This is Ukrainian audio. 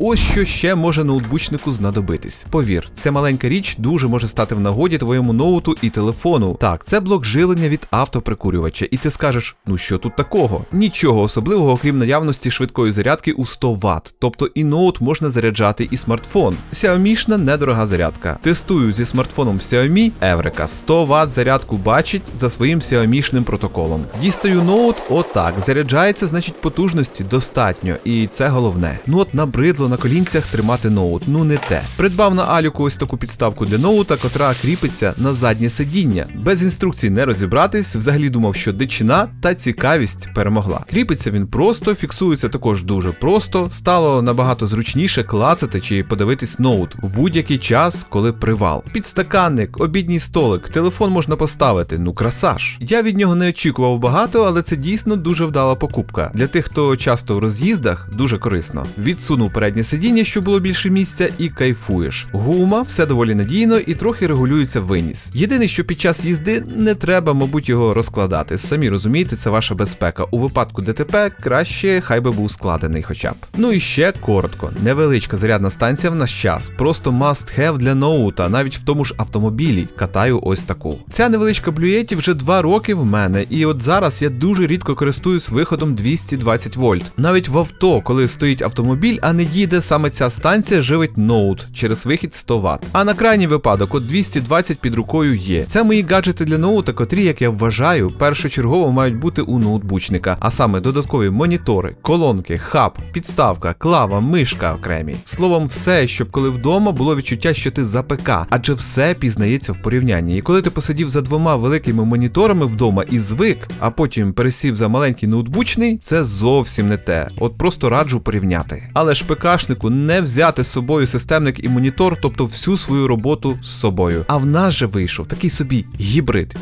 Ось що ще може ноутбучнику знадобитись. Повір, ця маленька річ дуже може стати в нагоді твоєму ноуту і телефону. Так, це блок жилення від автоприкурювача, і ти скажеш, ну що тут такого? Нічого особливого, окрім наявності швидкої зарядки у 100 Вт. Тобто і ноут можна заряджати, і смартфон. Xiaomi-шна недорога зарядка. Тестую зі смартфоном Xiaomi Еврика 100 Вт зарядку бачить за своїм Xiaomi-шним протоколом. Дістаю ноут, отак. Заряджається, значить потужності достатньо, і це головне. Ну от набридло на колінцях тримати ноут, ну не те. Придбав на Аліку ось таку підставку для ноута, котра кріпиться на заднє сидіння. Без інструкцій не розібратись, взагалі думав, що дичина та цікавість перемогла. Кріпиться він просто, фіксується також дуже просто, стало набагато зручніше клацати чи подивитись ноут в будь-який час, коли привал. Підстаканник, обідній столик, телефон можна поставити, ну красаж. Я від нього не очікував багато, але це дійсно дуже вдала покупка. Для тих, хто часто в роз'їздах, дуже корисно. Відсунув переднє сидіння, щоб було більше місця, і кайфуєш. Гума, все доволі надійно і трохи регулюється виніс. Єдине, що під час їзди не треба, мабуть, його розкладати. Самі розумієте, це ваша безпека. У випадку ДТП краще хай би був складений хоча б. Ну і ще коротко, невеличка зарядна станція в наш час, просто must have для ноута, навіть в тому ж автомобілі. Катаю ось таку. Ця невеличка блюєті вже два роки в мене, і от зараз я дуже рідко користуюсь виходом 220 вольт. Навіть в авто, коли стоїть автомобіль, а не їде, саме ця станція живить ноут через вихід 100 Вт. А на крайній випадок, от 220 під рукою є. Це мої гаджети для ноута, котрі, як я вважаю, першочергово мають бути у ноутбучника, а саме додаткові монітори, колонки, хаб, підставка, клава, мишка окремі. Словом, все, щоб коли вдома було відчуття, що ти за ПК, адже все пізнається в порівнянні. І коли ти посидів за двома великими моніторами вдома і звик, а потім пересів за маленький ноутбучний, це зовсім не те. От просто раджу порівняти. Але ж ПКшнику не взяти з собою системник і монітор, тобто всю свою роботу з собою. А в нас же вийшов такий собі гібрид.